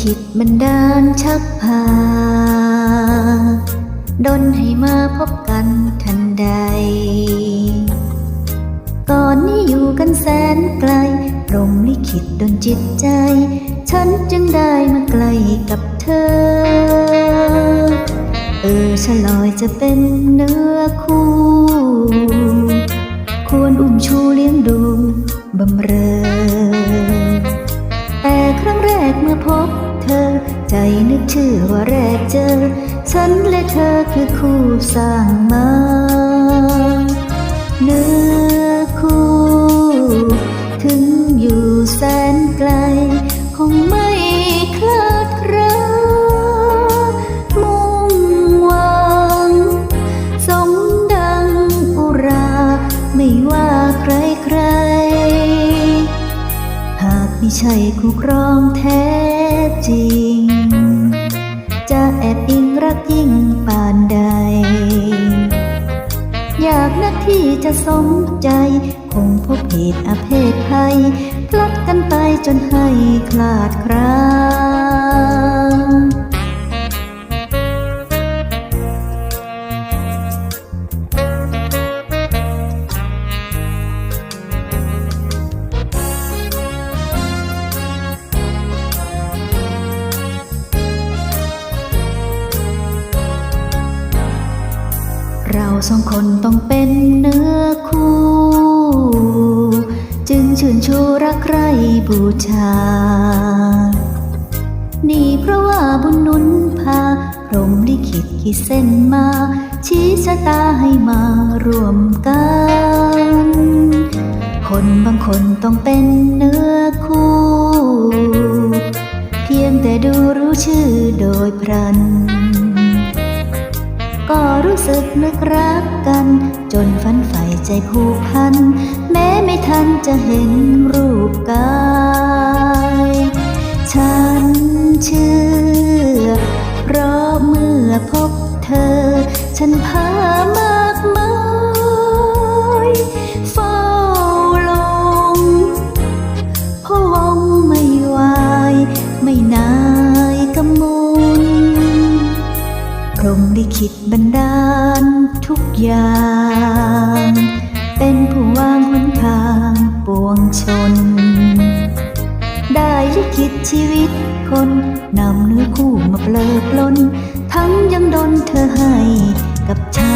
ขิตบันดาลชักพาดนให้มาพบกันทันใดก่อนนี้อยู่กันแสนไกลพรมลิขิตดนจิตใจ ฉันจึงได้มาใกล้กับเธอ เออฉลอยจะเป็นเนื้อคู่ ควรอุ้มชูเลี้ยงดูบำเรอ เธอ ใจนึกชื่อว่าแรกเจอ ฉันและเธอคือคู่สร้างมาเนื้อคู่ ถึงอยู่แสนไกล คงไม่คลาดครามุ่งหวังสมดังอุรา ไม่ว่าใครใคร หากไม่ใช่คู่ครองแท้ จริง จะแอบอิงรักยิ่งปานใด อยากนักที่จะสมใจ คงพบเหตุอาเพศภัยพลัดกันไปจนให้คลาดครา เราสองคนต้องเป็นเนื้อคู่ จึงชื่นชูรักใครบูชา นี่เพราะว่าบุญนุนพา พรหมลิขิตขีดเส้นมา ชี้ชะตาให้มารวมกัน คนบางคนต้องเป็นเนื้อคู่ เพียงแต่ดูรู้ชื่อโดยพรัน ก็รู้สึกนึกรักกัน จนฝันใฝ่ใจผูกพัน แม้ไม่ทันจะเห็นรูปกาย ฉันเชื่อ เพราะเมื่อพบเธอ ฉันพามา รงลิขิตบันดาลทุกอย่าง เป็นผู้วางหนทางปวงชน ได้ลิขิตชีวิตคนนำเนื้อคู่มาเปลือปล้น ทั้งยังดนเธอให้กับฉัน